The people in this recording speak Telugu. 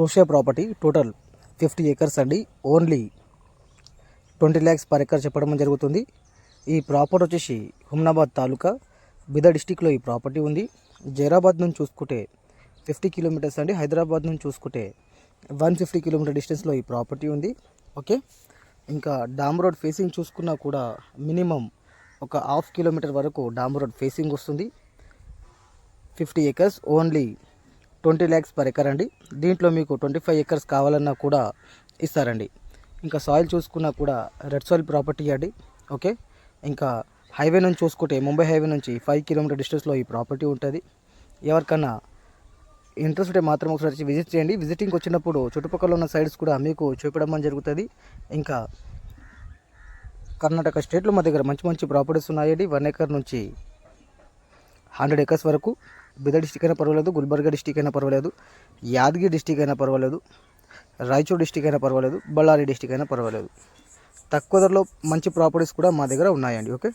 చూసే ప్రాపర్టీ టోటల్ ఫిఫ్టీ ఏకర్స్ అండి. Only twenty lakhs per acre చెప్పడం జరుగుతుంది. ఈ ప్రాపర్టీ వచ్చేసి హుమ్నాబాద్ తాలూకా బిదా డిస్టిక్లో ఈ ప్రాపర్టీ ఉంది. జైరాబాద్ నుంచి చూసుకుంటే ఫిఫ్టీ కిలోమీటర్స్ అండి. హైదరాబాద్ నుంచి చూసుకుంటే వన్ ఫిఫ్టీ కిలోమీటర్ డిస్టెన్స్లో ఈ ప్రాపర్టీ ఉంది. ఓకే? ఇంకా డామ్ రోడ్ ఫేసింగ్ చూసుకున్నా కూడా మినిమం ఒక హాఫ్ కిలోమీటర్ వరకు డామ్ రోడ్ ఫేసింగ్ వస్తుంది. Fifty acres only twenty lakhs per acre అండి. దీంట్లో మీకు ట్వంటీ ఫైవ్ ఎకర్స్ కావాలన్నా కూడా ఇస్తారండి. ఇంకా సాయిల్ చూసుకున్నా కూడా రెడ్ సాయిల్ ప్రాపర్టీ అండి. ఓకే? ఇంకా హైవే నుంచి చూసుకుంటే ముంబై హైవే నుంచి ఫైవ్ కిలోమీటర్ డిస్టెన్స్లో ఈ ప్రాపర్టీ ఉంటుంది. ఎవరికన్నా ఇంట్రెస్ట్ ఉంటే మాత్రం ఒకసారి వచ్చి విజిట్ చేయండి. విజిటింగ్కి వచ్చినప్పుడు చుట్టుపక్కల ఉన్న సైడ్స్ కూడా మీకు చూపించడం జరుగుతుంది. ఇంకా కర్ణాటక స్టేట్లో మా దగ్గర మంచి మంచి ప్రాపర్టీస్ ఉన్నాయండి. వన్ ఎకర్ నుంచి హండ్రెడ్ ఎకర్స్ వరకు బిద డిస్టిక్ అయినా పర్వాలేదు గుల్బర్గా డిస్టిక్ అయినా పర్వాలేదు యాదగిరి డిస్టిక్ అయినా పర్వాలేదు రాయచూర్ డిస్టిక్ అయినా పర్వాలేదు బళ్ళారి డిస్టిక్ అయినా పర్వాలేదు. తక్కువ ధరలో మంచి ప్రాపర్టీస్ కూడా మా దగ్గర ఉన్నాయండి ఓకే?